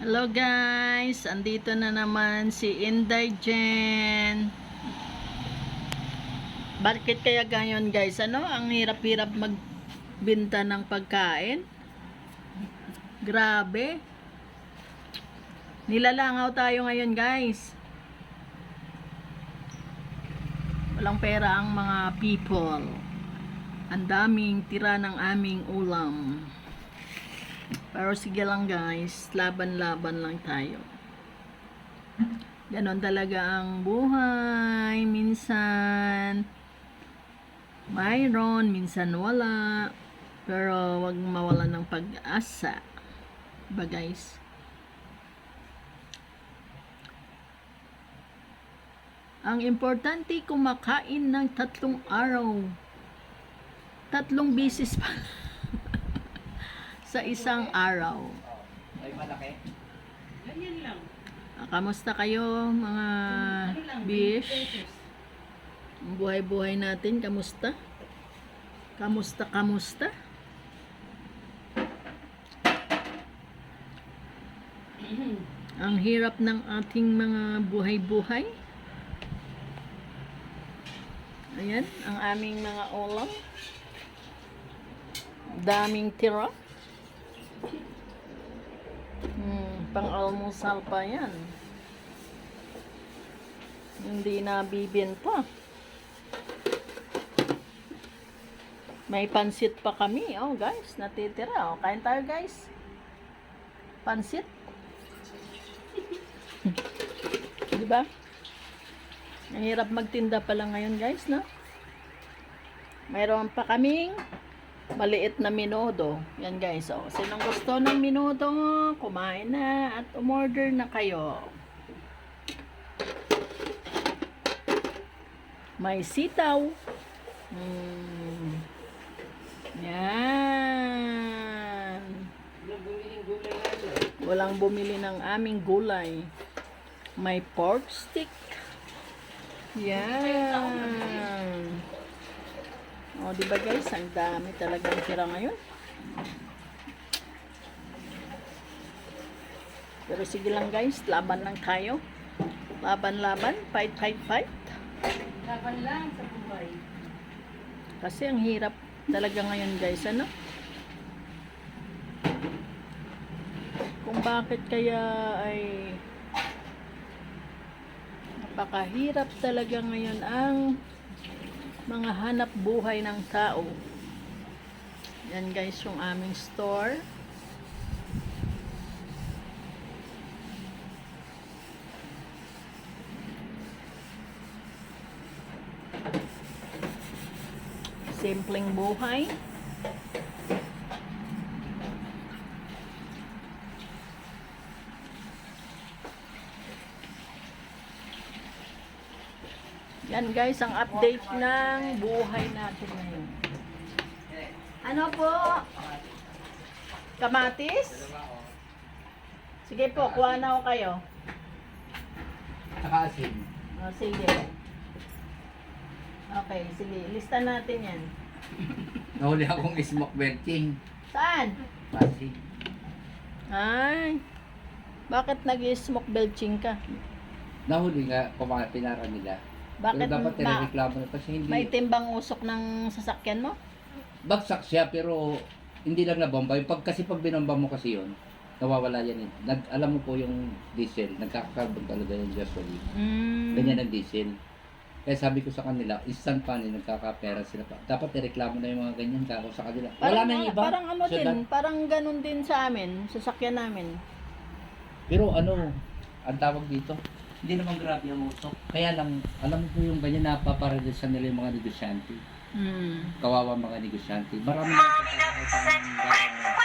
Hello guys, andito na naman si Inday Jen. Bakit kaya ganyan guys? Ano? Ang hirap-hirap magbinta ng pagkain. Grabe. Nilalangaw tayo ngayon guys. Walang pera ang mga people. Ang daming tira ng aming ulam. Pero sige lang guys, laban-laban lang tayo. Ganon talaga ang buhay. Minsan, mayroon, minsan wala. Pero wag mawala ng pag-asa. Ba guys? Ang importante, kumakain ng tatlong araw. Tatlong bisis pa sa isang araw. Ay, malaki. Ganyan lang. Ah, Kamusta kayo mga Ano bish? 20 pesos. Ang buhay-buhay natin, kamusta? Kamusta, kamusta? Ang hirap ng ating mga buhay-buhay. Ayan, ang aming mga ulam. Daming tira. Hmm, pang-almusal pa yan. Hindi na bibenta. May pansit pa kami. Oh, guys, natitira. Oh, kain tayo, guys. Pansit. Di ba? Mahirap magtinda pala ngayon, guys, no? Mayroon pa kaming maliit na minudo. Yan, guys. Oh, sinong gusto ng minudo, kumain na at umorder na kayo. May sitaw. Mm. Yan. Walang bumili ng aming gulay. May pork stick. Yan. O, di ba guys? Ang dami talagang tira ngayon. Pero sige lang guys, laban lang tayo. Laban-laban, fight, fight, fight. Laban lang sa buhay. Kasi ang hirap talaga ngayon guys, ano? Kung bakit kaya ay napakahirap talaga ngayon ang mga hanap buhay ng tao. Yan guys yung aming store. Simpleng buhay. Yan guys, ang update ng buhay natin ngayon. Ano po? Kamatis? Sige po, kuha na ako kayo. Saka asin. O, sige. Okay, sige. Lista natin yan. Nahuli akong smoke belching. Saan? Pasi. Ay. Bakit nag-smoke belching ka? Nahuli nga, kumaka pinara nila. Bakit pero dapat tinireklamo na kasi hindi. may timbang usok ng sasakyan mo? Bagsak siya pero hindi lang nabomba. Yung pag, kasi pag binomba mo kasi yun, nawawala yan. eh. Nag, alam mo po yung diesel, nagkakarbon talaga yung gasoline. Mm. Ganyan ang diesel. Kaya sabi ko sa kanila, instant pan eh, nagkakapera sila pa. Dapat ireklamo na yung mga ganyan kako sa kanila. Wala Parang, na yung iba. Parang ano So, din, that- parang ganun din sa amin, sasakyan namin. Pero ano, ang tawag dito, hindi naman grabe ang usok. Kaya lang, alam po yung ganyan napaparadisan nila yung mga negosyante. Mm. Kawawa mga negosyante. Marami na ng